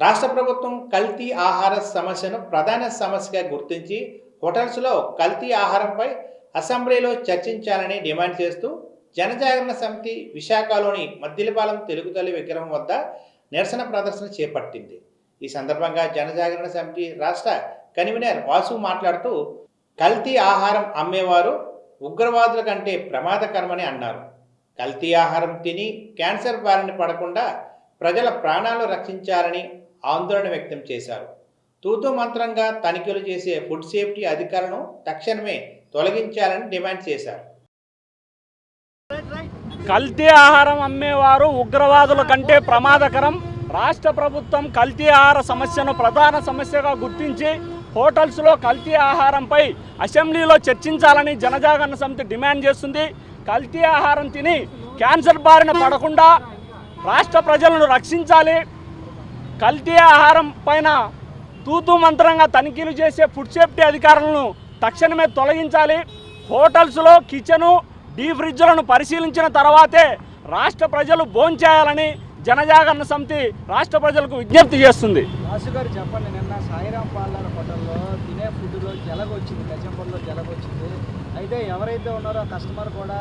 రాష్ట్ర ప్రభుత్వం కల్తీ ఆహార సమస్యను ప్రధాన సమస్యగా గుర్తించి హోటల్స్లో కల్తీ ఆహారంపై అసెంబ్లీలో చర్చించాలని డిమాండ్ చేస్తూ జనజాగరణ సమితి విశాఖలోని మద్దిలపాలెం తెలుగు తల్లి విగ్రహం వద్ద నిరసన ప్రదర్శన చేపట్టింది. ఈ సందర్భంగా జనజాగరణ సమితి రాష్ట్ర కన్వీనర్ వాసు మాట్లాడుతూ కల్తీ ఆహారం అమ్మేవారు ఉగ్రవాదుల కంటే ప్రమాదకరమని అన్నారు. కల్తీ ఆహారం తిని క్యాన్సర్ బారిన పడకుండా ప్రజల ప్రాణాలు రక్షించాలని ఆందోళన వ్యక్తం చేశారు. తూతు మంత్రంగా తనిఖీలు చేసే ఫుడ్ సేఫ్టీ అధికారులను తక్షణమే తొలగించాలని డిమాండ్ చేశారు. కల్తీ ఆహారం అమ్మేవారు ఉగ్రవాదుల కంటే ప్రమాదకరం. రాష్ట్ర ప్రభుత్వం కల్తీ ఆహార సమస్యను ప్రధాన సమస్యగా గుర్తించి హోటల్స్లో కల్తీ ఆహారంపై అసెంబ్లీలో చర్చించాలని జనజాగరణ సమితి డిమాండ్ చేస్తుంది. కల్తీ ఆహారం తిని క్యాన్సర్ బారిన పడకుండా రాష్ట్ర ప్రజలను రక్షించాలి. కల్తీ ఆహారం పైన తూతూ మంత్రంగా తనిఖీలు చేసే ఫుడ్ సేఫ్టీ అధికారులను తక్షణమే తొలగించాలి. హోటల్స్లో కిచెను డీ ఫ్రిడ్జ్లను పరిశీలించిన తర్వాతే రాష్ట్ర ప్రజలు భోంచేయాలని జనజాగరణ సమితి రాష్ట్ర ప్రజలకు విజ్ఞప్తి చేస్తుంది. వాసు గారు చెప్పండి నిన్న సాయిరాం పార్లర్ హోటల్లో తినే ఫుడ్లో జలగొచ్చింది గజంపల్లో జలగొచ్చింది. అయితే ఎవరైతే ఉన్నారో కస్టమర్ కూడా